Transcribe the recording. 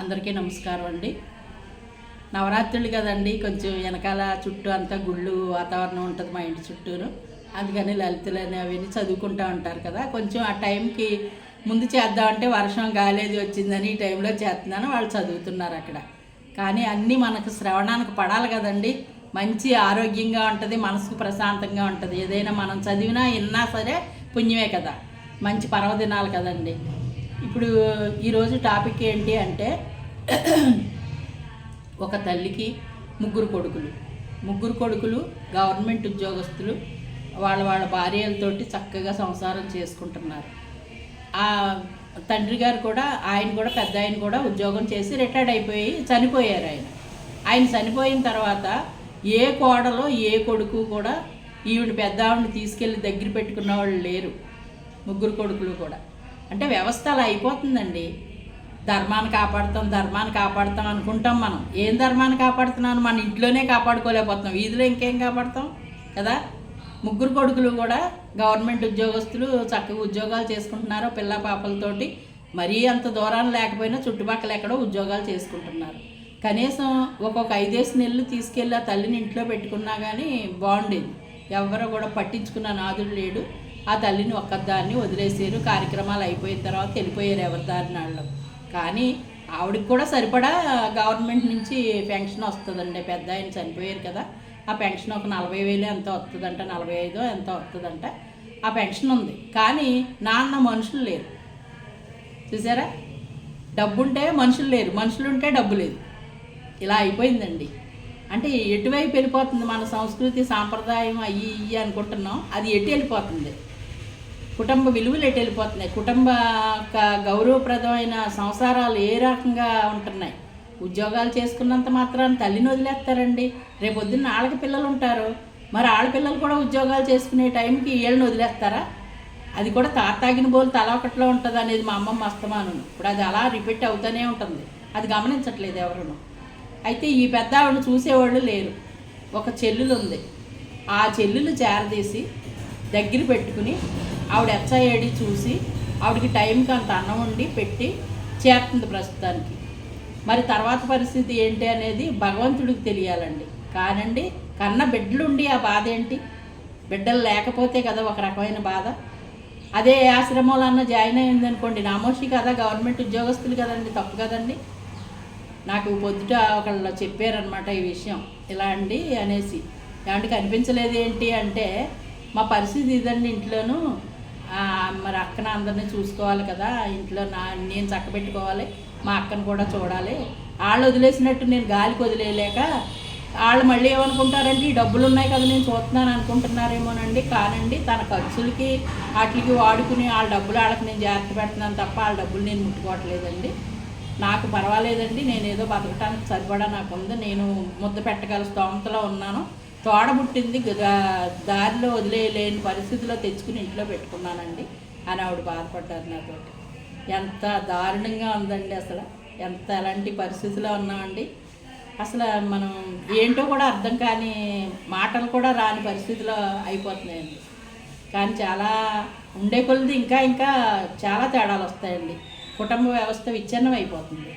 అందరికీ నమస్కారం అండి. నవరాత్రులు కదండి కొంచెం వెనకాల చుట్టూ అంతా గుళ్ళు వాతావరణం ఉంటుంది మా ఇంటి చుట్టూను అందుకని లలితలని అవన్నీ చదువుకుంటూ ఉంటారు కదా. కొంచెం ఆ టైంకి ముందు చేద్దామంటే వర్షం గాలేది వచ్చిందని ఈ టైంలో చేస్తున్నాను వాళ్ళు చదువుతున్నారు అక్కడ. కానీ అన్నీ మనకు శ్రవణానికి పడాలి కదండి. మంచి ఆరోగ్యంగా ఉంటుంది మనసుకు ప్రశాంతంగా ఉంటుంది. ఏదైనా మనం చదివినా విన్నా సరే పుణ్యమే కదా. మంచి పర్వదినాలు కదండి. ఇప్పుడు ఈరోజు టాపిక్ ఏంటి అంటే ఒక తల్లికి ముగ్గురు కొడుకులు. ముగ్గురు కొడుకులు గవర్నమెంట్ ఉద్యోగస్తులు వాళ్ళ వాళ్ళ భార్యలతోటి చక్కగా సంసారం చేసుకుంటున్నారు. ఆ తండ్రి గారు కూడా ఆయన కూడా పెద్ద ఆయన కూడా ఉద్యోగం చేసి రిటైర్డ్ అయిపోయి చనిపోయారు ఆయన. ఆయన చనిపోయిన తర్వాత ఏ కోడలో ఏ కొడుకు కూడా ఈవిడ పెద్ద ఆవిడని తీసుకెళ్ళి దగ్గర పెట్టుకున్న వాళ్ళు లేరు. ముగ్గురు కొడుకులు కూడా. అంటే వ్యవస్థ అలా అయిపోతుందండి. ధర్మాన్ని కాపాడుతాం ధర్మాన్ని కాపాడుతాం అనుకుంటాం మనం. ఏం ధర్మాన్ని కాపాడుతున్నాను? మన ఇంట్లోనే కాపాడుకోలేకపోతున్నాం. వీధిలో ఇంకేం కాపాడుతాం? కదా? ముగ్గురు కొడుకులు కూడా గవర్నమెంట్ ఉద్యోగస్తులు చక్కగా ఉద్యోగాలు చేసుకుంటున్నారు పిల్ల పాపలతోటి. మరీ అంత దూరాన్ని లేకపోయినా చుట్టుపక్కల ఎక్కడో ఉద్యోగాలు చేసుకుంటున్నారు. కనీసం ఒక్కొక్క ఐదేసి నెలలు తీసుకెళ్ళి ఆ తల్లిని ఇంట్లో పెట్టుకున్నా కానీ బాగుండేది. ఎవరో కూడా పట్టించుకున్న నాదుడు లేడు. ఆ తల్లిని ఒక్కదాన్ని వదిలేసారు. కార్యక్రమాలు అయిపోయిన తర్వాత వెళ్ళిపోయారు ఎవరి దారిన వాళ్ళు కానీ ఆవిడకి కూడా సరిపడా గవర్నమెంట్ నుంచి పెన్షన్ వస్తుందండి. పెద్ద ఆయన చనిపోయారు కదా. ఆ పెన్షన్ ఒక నలభై వేలు ఎంత వస్తుందంట నలభై ఐదో ఎంత వస్తుందంట. ఆ పెన్షన్ ఉంది. కానీ నాన్న మనుషులు లేరు. చూసారా? డబ్బుంటే మనుషులు లేరు. మనుషులు ఉంటే డబ్బు లేదు. ఇలా అయిపోయిందండి. అంటే ఎటువైపు వెళ్ళిపోతుంది మన సంస్కృతి సాంప్రదాయం అయ్యి ఇయ్యి అనుకుంటున్నాం. అది ఎటు వెళ్ళిపోతుంది? కుటుంబ విలువలు ఎటు వెళ్ళిపోతున్నాయి కుటుంబ గౌరవప్రదమైన సంసారాలు ఏ రకంగా ఉంటున్నాయి? ఉద్యోగాలు చేసుకున్నంత మాత్రాన తల్లిని వదిలేస్తారండి. రేపు పొద్దున్న వాళ్ళకి పిల్లలు ఉంటారు మరి ఆడపిల్లలు కూడా ఉద్యోగాలు చేసుకునే టైంకి వీళ్ళని వదిలేస్తారా? అది కూడా తాతాగిన బోలు తల ఒకటిలో ఉంటుంది అనేది మా అమ్మమ్మ అస్తమాను ఇప్పుడు అది అలా రిపీట్ అవుతూనే ఉంటుంది. అది గమనించట్లేదు ఎవరును. అయితే ఈ పెద్ద ఆవిడ చూసేవాళ్ళు లేరు. ఒక చెల్లెలు ఉంది ఆ చెల్లెలు చేరదీసి దగ్గర పెట్టుకుని ఆవిడ హెచ్ఐడి చూసి ఆవిడకి టైంకి అంత అన్నం వండి పెట్టి చేస్తుంది ప్రస్తుతానికి. మరి తర్వాత పరిస్థితి ఏంటి అనేది భగవంతుడికి తెలియాలండి. కానండి కన్న బిడ్డలుండి ఆ బాధ ఏంటి? బిడ్డలు లేకపోతే కదా ఒక రకమైన బాధ. అదే ఆశ్రమంలో అన్న జాయిన్ అయింది అనుకోండి నామోషి కదా గవర్నమెంట్ ఉద్యోగస్తులు కదండి తప్పు కదండి. నాకు పొద్దుట ఒకళ్ళు చెప్పారనమాట ఈ విషయం. ఇలా అండి అనేసి. ఏమంటే కనిపించలేదు ఏంటి అంటే మా పరిస్థితి ఇదండి ఇంట్లోనూ. మరి అక్కన అందరినీ చూసుకోవాలి కదా ఇంట్లో నా నేను చక్కబెట్టుకోవాలి మా అక్కను కూడా చూడాలి. వాళ్ళు వదిలేసినట్టు నేను గాలికి వదిలేయలేక వాళ్ళు మళ్ళీ ఏమనుకుంటారంటే ఈ డబ్బులు ఉన్నాయి కదా నేను చూస్తున్నాను అనుకుంటున్నారేమోనండి కానండి తన ఖర్చులకి వాటికి వాడుకుని వాళ్ళ డబ్బులు వాళ్ళకి నేను జాగ్రత్త పెడుతున్నాను తప్ప వాళ్ళ డబ్బులు నేను ముట్టుకోవట్లేదండి. నాకు పర్వాలేదండి నేను ఏదో బతకటానికి సరిపడా నాకు ఉంది నేను ముద్ద పెట్టగల స్తోమతలో ఉన్నాను. తోడబుట్టింది దారిలో వదిలేయలేని పరిస్థితిలో తెచ్చుకుని ఇంట్లో పెట్టుకున్నానండి అని ఆవిడ బాధపడ్డారు నాతో ఎంత దారుణంగా ఉందండి అసలు. ఎంత ఎలాంటి పరిస్థితిలో ఉన్నామండి అసలు మనం ఏంటో కూడా అర్థం కాని మాటలు కూడా రాని పరిస్థితిలో అయిపోతున్నాయండి. కానీ చాలా ఉండే కొలది ఇంకా ఇంకా చాలా తేడాలు వస్తాయండి. కుటుంబ వ్యవస్థ విచ్ఛిన్నం అయిపోతుంది